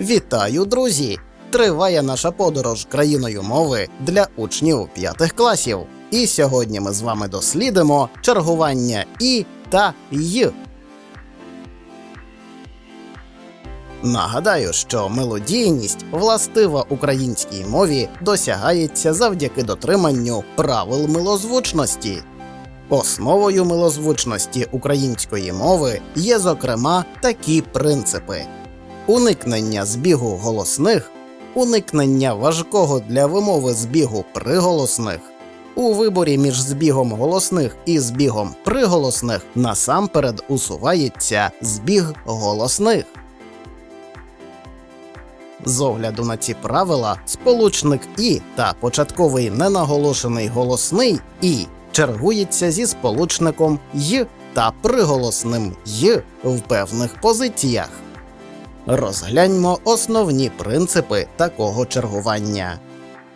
Вітаю, друзі! Триває наша подорож країною мови для учнів п'ятих класів. І сьогодні ми з вами дослідимо чергування і та й. Нагадаю, що мелодійність, властива українській мові, досягається завдяки дотриманню правил милозвучності. Основою милозвучності української мови є, зокрема, такі принципи: уникнення збігу голосних, уникнення важкого для вимови збігу приголосних. У виборі між збігом голосних і збігом приголосних насамперед усувається збіг голосних. З огляду на ці правила, сполучник і та початковий ненаголошений голосний і чергується зі сполучником й та приголосним й в певних позиціях. Розгляньмо основні принципи такого чергування.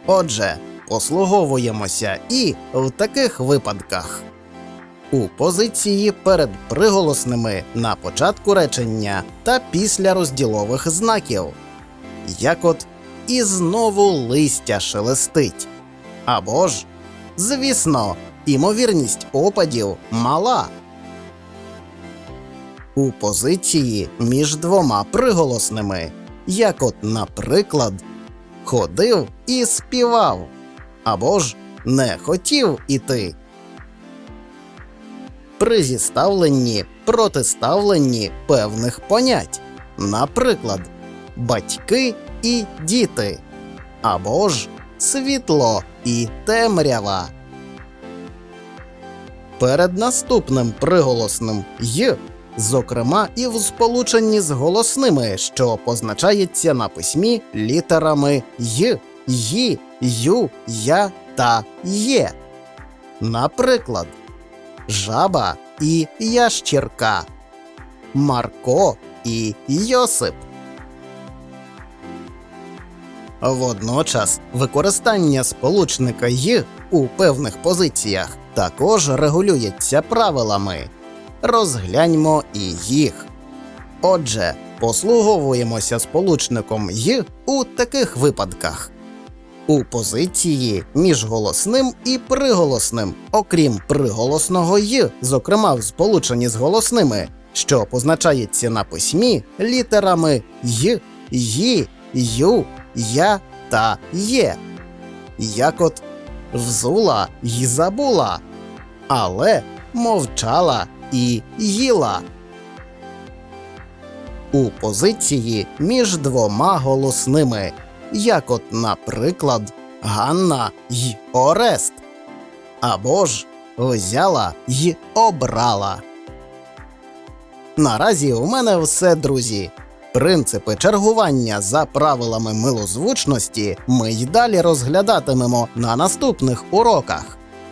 Отже, послуговуємося і в таких випадках. У позиції перед приголосними на початку речення та після розділових знаків як от і знову листя шелестить. Або ж, звісно, імовірність опадів мала. У позиції між двома приголосними, як от, наприклад, ходив і співав, або ж не хотів іти. При зіставленні протиставленні певних понять, наприклад, батьки і діти, або ж світло і темрява. Перед наступним приголосним й, зокрема, і в сполученні з голосними, що позначається на письмі літерами й, ї, ю, я та є. Наприклад, жаба і ящірка, Марко і Йосип. Водночас використання сполучника й у певних позиціях також регулюється правилами. Розгляньмо і їх. Отже, послуговуємося сполучником й у таких випадках. У позиції між голосним і приголосним, окрім приголосного й, зокрема в сполученні з голосними, що позначається на письмі літерами й, ї, ю, я та є. Як от взула й забула, але мовчала і їла. У позиції між двома голосними, як от, наприклад, Ганна й Орест, або ж взяла й обрала. Наразі у мене все, друзі. Принципи чергування за правилами милозвучності ми й далі розглядатимемо на наступних уроках.